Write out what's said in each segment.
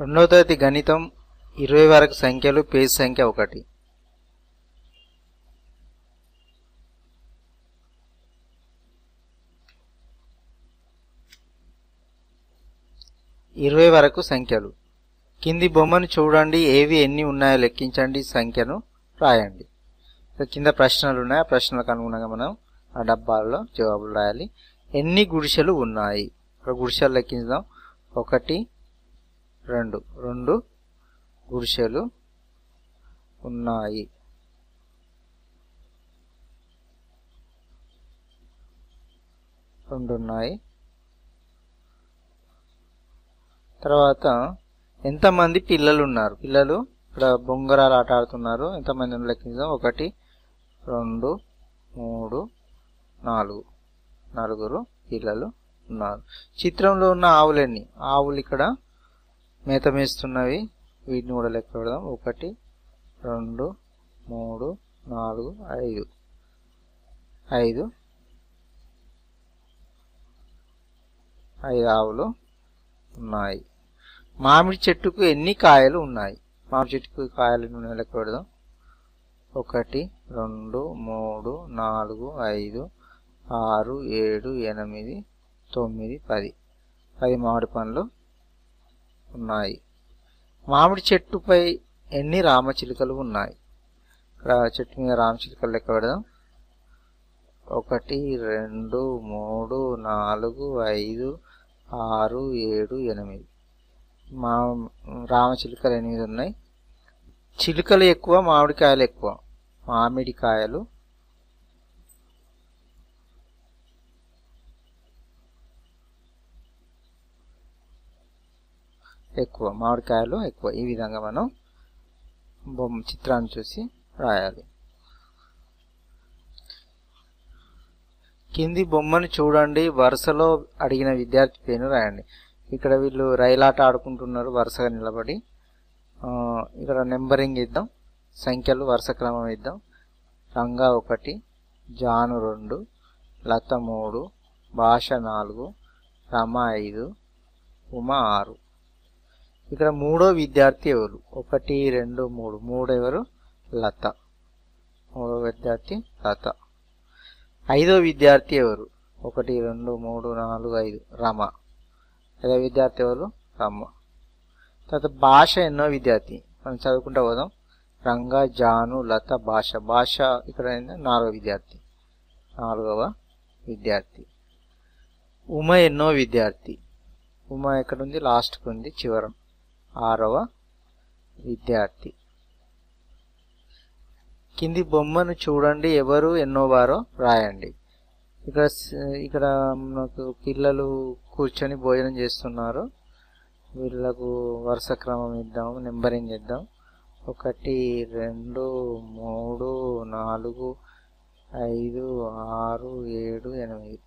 రెండవ తరగతి గణితం ఇరవై వరకు సంఖ్యలు పేజ్ సంఖ్య ఒకటి. ఇరవై వరకు సంఖ్యలు. కింది బొమ్మను చూడండి ఏవి ఎన్ని ఉన్నాయో లెక్కించండి సంఖ్యను రాయండి. కింద ప్రశ్నలు ఉన్నాయి. ఆ ప్రశ్నలకు అనుగుణంగా మనం ఆ డబ్బాల్లో జవాబులు రాయాలి. ఎన్ని గుడిసెలు ఉన్నాయి? గుడిసెలు లెక్కించుదాం. ఒకటి రెండు. రెండు గుడిసెలు ఉన్నాయి. రెండు ఉన్నాయి. తర్వాత ఎంతమంది పిల్లలు ఉన్నారు పిల్లలు ఇక్కడ బొంగరాలు ఆట ఆడుతున్నారు. ఎంతమంది లెక్కించాం ఒకటి రెండు మూడు నాలుగు. నలుగురు పిల్లలు ఉన్నారు. చిత్రంలో ఉన్న ఆవులన్నీ ఆవులు ఇక్కడ మేత మేస్తున్నవి వీటిని కూడా లెక్క పెడదాం. ఒకటి రెండు మూడు నాలుగు ఐదు. ఐదు. ఐదు ఆవులు ఉన్నాయి. మామిడి చెట్టుకు ఎన్ని కాయలు ఉన్నాయి? మామిడి చెట్టుకు కాయలు లెక్క పెడదాం. ఒకటి రెండు మూడు నాలుగు ఐదు ఆరు ఏడు ఎనిమిది తొమ్మిది పది. పది మామిడి పండ్లు. ఉన్నాయి. మామిడి చెట్టుపై ఎన్ని రామచిలుకలు ఉన్నాయి? ఇక్కడ చెట్టు మీద రామచిలుకలు లెక్క పెడదాం. ఒకటి రెండు మూడు నాలుగు ఐదు ఆరు ఏడు ఎనిమిది. మా రామచిలుకలు ఎనిమిది ఉన్నాయి. చిలుకలు ఎక్కువ మామిడికాయలు ఎక్కువ. మామిడికాయలు ఎక్కువ మామిడికాయలు ఎక్కువ. ఈ విధంగా మనం బొమ్మ చిత్రాన్ని చూసి రాయాలి. కింది బొమ్మను చూడండి. వరుసలో అడిగిన విద్యార్థి పేరు రాయండి. ఇక్కడ వీళ్ళు రైలాట ఆడుకుంటున్నారు. వరుసగా నిలబడి ఇక్కడ నెంబరింగ్ ఇద్దాం. సంఖ్యలు వరుస క్రమం ఇద్దాం. రంగా ఒకటి జాను రెండు లత మూడు భాష నాలుగు రమ ఐదు ఉమ ఆరు. ఇక్కడ మూడో విద్యార్థి ఎవరు? ఒకటి రెండు మూడు. మూడు ఎవరు? లత. మూడో విద్యార్థి లత. ఐదో విద్యార్థి ఎవరు? ఒకటి రెండు మూడు నాలుగు ఐదు. రమ. ఐదో విద్యార్థి ఎవరు? రమ. తర్వాత భాష ఎన్నో విద్యార్థి? మనం చదువుకుంటా పోదాం. రంగ జాను లత భాష. భాష ఇక్కడ నాలుగో విద్యార్థి. నాలుగవ విద్యార్థి. ఉమ ఎన్నో విద్యార్థి. ఉమ ఎక్కడ ఉంది లాస్ట్కి ఉంది. చివరం. ఆరవ విద్యార్థి. కింది బొమ్మను చూడండి ఎవరు ఎన్నోవారో రాయండి. ఇక్కడ ఇక్కడ మనకు పిల్లలు కూర్చొని భోజనం చేస్తున్నారు. వీళ్ళకు వరుస క్రమం ఇద్దాం నెంబరింగ్ ఇద్దాం ఒకటి రెండు మూడు నాలుగు ఐదు ఆరు ఏడు ఎనిమిది.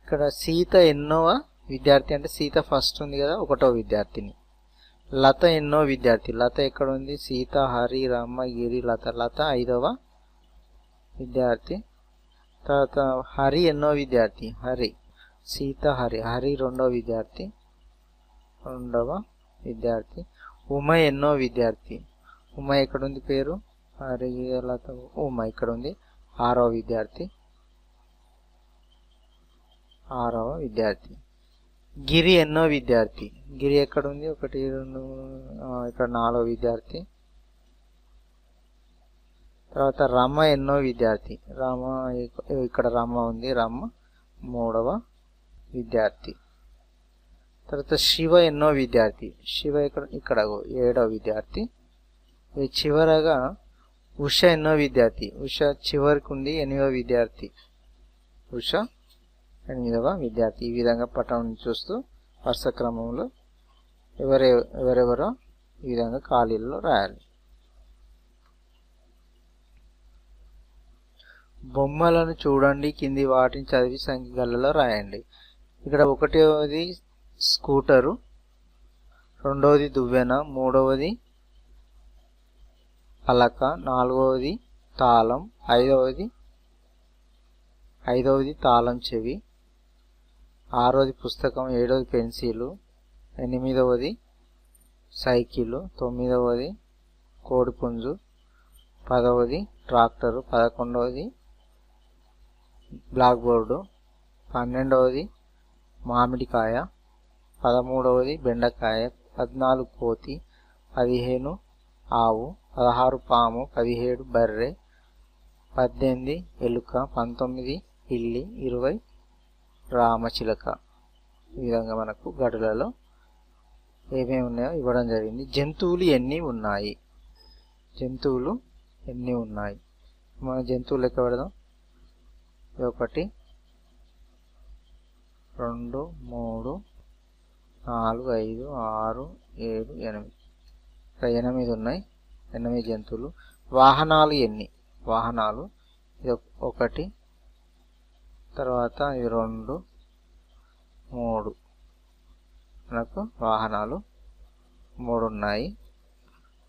ఇక్కడ సీత ఎన్నోవ విద్యార్థి అంటే సీత ఫస్ట్ ఉంది కదా ఒకటో విద్యార్థిని. లత ఎన్నో విద్యార్థి. లత ఎక్కడ ఉంది సీత హరి రామ గిరి లత. లత ఐదవ విద్యార్థి. తర్వాత హరి ఎన్నో విద్యార్థి? హరి. సీత హరి. హరి రెండవ విద్యార్థి. రెండవ విద్యార్థి. ఉమ ఎన్నో విద్యార్థి. ఉమ ఎక్కడ ఉంది పేరు? హరి లత. ఉమ ఇక్కడ ఉంది ఆరవ విద్యార్థి. ఆరవ విద్యార్థి. గిరి ఎన్నో విద్యార్థి. గిరి ఎక్కడ ఉంది ఒకటి రెండు ఇక్కడ నాలుగో విద్యార్థి. తర్వాత రమ ఎన్నో విద్యార్థి. రమ ఇక్కడ రమ ఉంది. రమ మూడవ విద్యార్థి. తర్వాత శివ ఎన్నో విద్యార్థి. శివ ఇక్కడ ఇక్కడ ఏడవ విద్యార్థి. చివరగా ఉష ఎన్నో విద్యార్థి. ఉష చివరికి ఉంది ఎనిమిదో విద్యార్థి. ఉష ఎనిమిదవ విద్యార్థి ఈ విధంగా పట్టణం చూస్తూ వరుస క్రమంలో ఎవరె ఎవరెవరో ఈ విధంగా ఖాళీల్లో రాయాలి. బొమ్మలను చూడండి కింది వాటిని చదివి సంఖ్యలలో రాయండి. ఇక్కడ ఒకటవది స్కూటరు రెండవది దువ్వెన మూడవది పలక నాలుగవది తాళం ఐదవది ఐదవది తాళం చెవి ఆరోది పుస్తకం ఏడవది పెన్సిలు ఎనిమిదవది సైకిలు తొమ్మిదవది కోడిపుంజు పదవది ట్రాక్టరు పదకొండవది బ్లాక్ బోర్డు పన్నెండవది మామిడికాయ పదమూడవది బెండకాయ పద్నాలుగు కోతి పదిహేను ఆవు పదహారు పాము పదిహేడు బర్రె పద్దెనిమిది ఎలుక పంతొమ్మిది పిల్లి ఇరవై రామచిలక. ఈ విధంగా మనకు గడులలో ఏమేమి ఉన్నాయో ఇవ్వడం జరిగింది. జంతువులు ఎన్ని ఉన్నాయి? జంతువులు ఎన్ని ఉన్నాయి? మన జంతువులు లెక్క పెడదాం. ఒకటి రెండు మూడు నాలుగు ఐదు ఆరు ఏడు ఎనిమిది. ఇక్కడ ఎనిమిది ఉన్నాయి. ఎనిమిది జంతువులు. వాహనాలు ఎన్ని? వాహనాలు. ఇది ఒకటి తర్వాత ఈ రెండు మూడు మనకు వాహనాలు మూడు ఉన్నాయి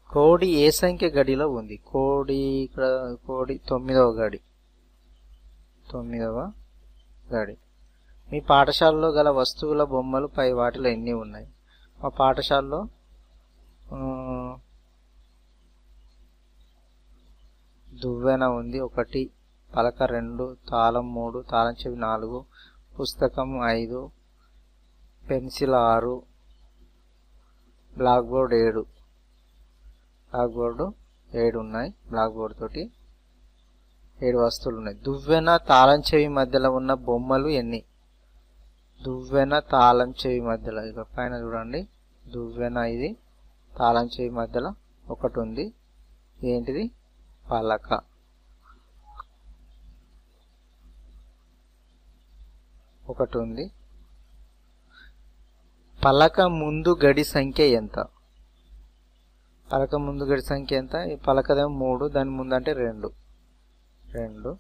కోడి ఏ సంఖ్య గడిలో ఉంది? కోడి ఇక్కడ కోడి తొమ్మిదవ గడి. తొమ్మిదవ గడి. మీ పాఠశాలలో గల వస్తువుల బొమ్మలు పై వాటిలో ఎన్ని ఉన్నాయి? మా పాఠశాలలో దువ్వెన ఉంది ఒకటి పలక రెండు తాళం మూడు తాళం చెవి నాలుగు పుస్తకం ఐదు పెన్సిల్ ఆరు బ్లాక్ బోర్డ్ ఏడు. బ్లాక్ బోర్డు ఏడు ఉన్నాయి. బ్లాక్ బోర్డ్ తోటి ఏడు వస్తువులు ఉన్నాయి. దువ్వెన తాళం చెవి మధ్యలో ఉన్న బొమ్మలు ఎన్ని? దువ్వెన తాళం చెవి మధ్యలో. ఇక పైన చూడండి. దువ్వెన ఇది తాళం చెవి మధ్యలో ఒకటి ఉంది. ఏంటిది? పలక. ఒకటి ఉంది పలక ముందు గడి సంఖ్య ఎంత? పలక ముందు గడి సంఖ్య ఎంత? ఈ పలకదేమో మూడు దాని ముందు అంటే రెండు. రెండు.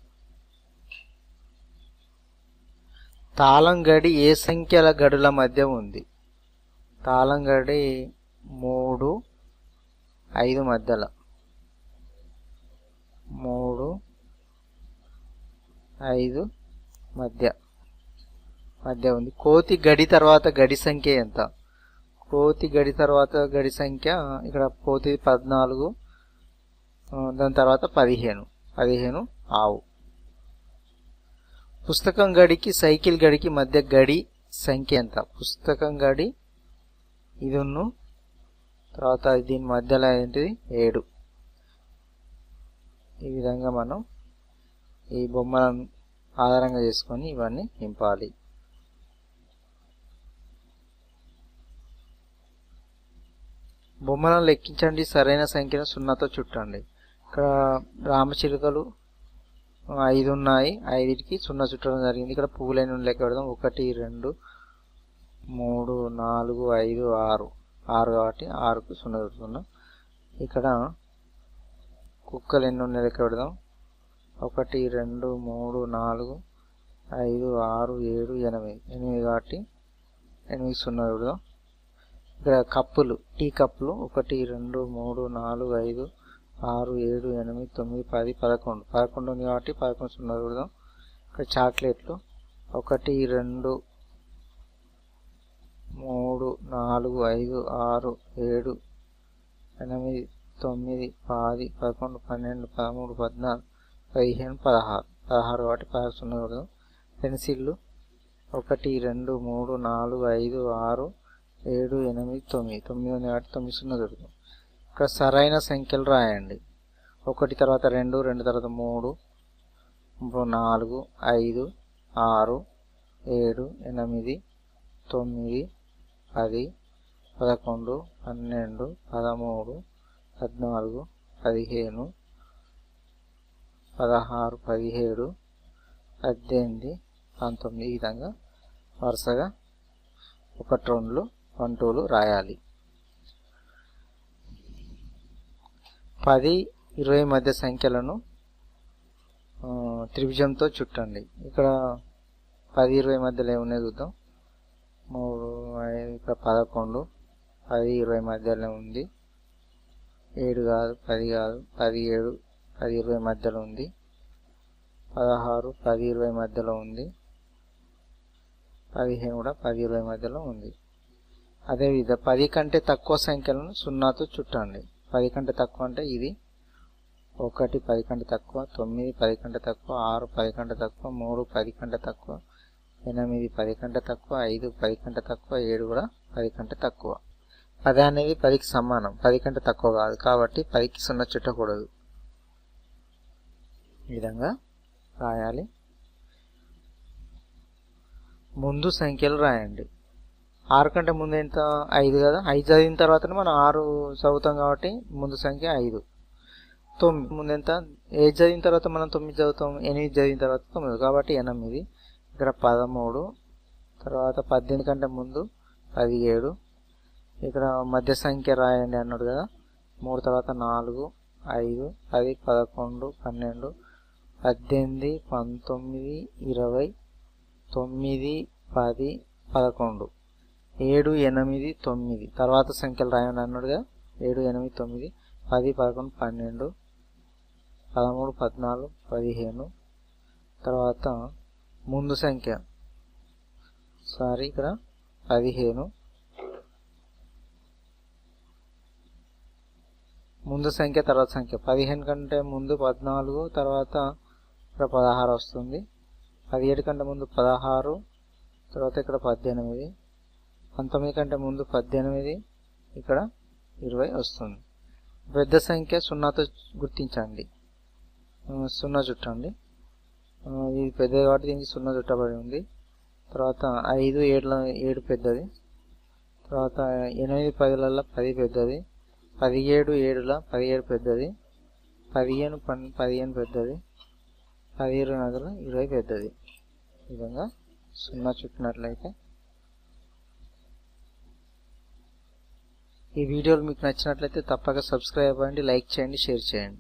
తాళం గడి ఏ సంఖ్యల గడుల మధ్య ఉంది? తాళం గడి మూడు ఐదు మధ్యలో. మూడు ఐదు మధ్య. మధ్య ఉంది. కోతి గడి తర్వాత గడి సంఖ్య ఎంత? కోతి గడి తర్వాత గడి సంఖ్య ఇక్కడ కోతి పద్నాలుగు దాని తర్వాత పదిహేను. పదిహేను ఆవు. పుస్తకం గడికి సైకిల్ గడికి మధ్య గడి సంఖ్య ఎంత? పుస్తకం గడి ఇది తర్వాత దీని మధ్యలో ఏంటిది? ఏడు. ఈ విధంగా మనం ఈ బొమ్మలను ఆధారంగా చేసుకొని ఇవన్నీ నింపాలి. బొమ్మలను లెక్కించండి. సరైన సంఖ్యను సున్నాతో చుట్టండి. ఇక్కడ రామచిలుకలు ఐదు ఉన్నాయి. ఐదుకి సున్నా చుట్టడం జరిగింది. ఇక్కడ పువ్వులైన లెక్క పెడదాం. ఒకటి రెండు మూడు నాలుగు ఐదు ఆరు. ఆరు కాబట్టి ఆరుకు సున్నా చుట్టుకున్నాం. ఇక్కడ కుక్కలు ఎన్ని ఉన్నాయి లెక్క పెడదాం. ఒకటి రెండు మూడు నాలుగు ఐదు ఆరు ఏడు ఎనిమిది. ఎనిమిది కాబట్టి ఎనిమిది సున్నా పెడదాం. ఇక్కడ కప్పులు టీ కప్పులు ఒకటి రెండు మూడు నాలుగు ఐదు ఆరు ఏడు ఎనిమిది తొమ్మిది పది పదకొండు. పదకొండు ఉంది కాబట్టి పదకొండు సున్నా చూద్దాం ఇక్కడ చాక్లెట్లు ఒకటి రెండు మూడు నాలుగు ఐదు ఆరు ఏడు ఎనిమిది తొమ్మిది పది పదకొండు పన్నెండు పదమూడు పద్నాలుగు పదిహేను పదహారు. పదహారు కాబట్టి పదహారు సున్నా పెడదాం. పెన్సిళ్ళు ఒకటి రెండు మూడు నాలుగు ఐదు ఆరు ఏడు ఎనిమిది తొమ్మిది. తొమ్మిది వందల తొమ్మిది సున్నా దొరుకుతుంది. ఇక్కడ సరైన సంఖ్యలు రాయండి. ఒకటి తర్వాత రెండు రెండు తర్వాత మూడు నాలుగు ఐదు ఆరు ఏడు ఎనిమిది తొమ్మిది పది పదకొండు పన్నెండు పదమూడు పద్నాలుగు పదిహేను పదహారు పదిహేడు పద్దెనిమిది పంతొమ్మిది. ఈ విధంగా వరుసగా ఒకటి రెండులు వన్ టూలు రాయాలి. పది ఇరవై మధ్య సంఖ్యలను త్రిభుజంతో చుట్టండి. ఇక్కడ పది ఇరవై మధ్యలో ఏమున్నాయి చూద్దాం. మూడు ఇక్కడ పదకొండు పది ఇరవై మధ్యలో ఉంది. ఏడు కాదు పది కాదు పది ఏడు పది ఇరవై మధ్యలో ఉంది. పదహారు పది ఇరవై మధ్యలో ఉంది. పదిహేను కూడా పది ఇరవై మధ్యలో ఉంది. అదేవిధ పది కంటే తక్కువ సంఖ్యలను సున్నాతో చుట్టండి పది కంటే తక్కువ అంటే ఇది ఒకటి పది కంటే తక్కువ తొమ్మిది పది కంటే తక్కువ ఆరు పది కంటే తక్కువ మూడు పది కంటే తక్కువ ఎనిమిది పది కంటే తక్కువ ఐదు పది కంటే తక్కువ ఏడు కూడా పది కంటే తక్కువ పది అనేది పదికి సమానం పది కంటే తక్కువ కాదు కాబట్టి పదికి సున్నా చుట్టకూడదు ఈ విధంగా రాయాలి ముందు సంఖ్యలు రాయండి ఆరు కంటే ముందు ఎంత? ఐదు కదా. ఐదు చదివిన తర్వాతనే మనం ఆరు చదువుతాం కాబట్టి ముందు సంఖ్య ఐదు. తొమ్మిది ముందు ఎంత? ఏది చదివిన తర్వాత మనం తొమ్మిది చదువుతాం? ఎనిమిది చదివిన తర్వాత తొమ్మిది. కాబట్టి ఎనిమిది. ఇక్కడ పదమూడు. తర్వాత పద్దెనిమిది కంటే ముందు పదిహేడు. ఇక్కడ మధ్య సంఖ్య రాయండి అన్నాడు కదా. మూడు తర్వాత నాలుగు ఐదు పది పదకొండు పన్నెండు పద్దెనిమిది పంతొమ్మిది ఇరవై తొమ్మిది పది పదకొండు. ఏడు ఎనిమిది తొమ్మిది. తర్వాత సంఖ్యలు రాయమని అన్నాడుగా ఏడు ఎనిమిది తొమ్మిది పది పదకొండు పన్నెండు పదమూడు పద్నాలుగు పదిహేను. తర్వాత ముందు సంఖ్య. సారీ ఇక్కడ పదిహేను. ముందు సంఖ్య తర్వాత సంఖ్య. పదిహేను కంటే ముందు పద్నాలుగు తర్వాత ఇక్కడ పదహారు వస్తుంది. పదిహేడు కంటే ముందు పదహారు తర్వాత ఇక్కడ పద్దెనిమిది. పంతొమ్మిది కంటే ముందు పద్దెనిమిది ఇక్కడ ఇరవై వస్తుంది. పెద్ద సంఖ్య సున్నాతో గుర్తించండి. సున్నా చుట్టండి. ఇది పెద్దది కాబట్టి దీనికి సున్నా చుట్టబడి ఉంది. తర్వాత ఐదు ఏడుల ఏడు పెద్దది. తర్వాత ఎనిమిది పదిలల్లో పది పెద్దది. పదిహేడు ఏడుల పదిహేడు పెద్దది. పదిహేను పన్ పదిహేను పెద్దది. పదిహేడు నదుల ఇరవై పెద్దది. ఈ విధంగా సున్నా చుట్టినట్లయితే ఈ వీడియోలు మీకు నచ్చినట్లయితే తప్పక సబ్స్క్రైబ్ అవ్వండి లైక్ చేయండి షేర్ చేయండి.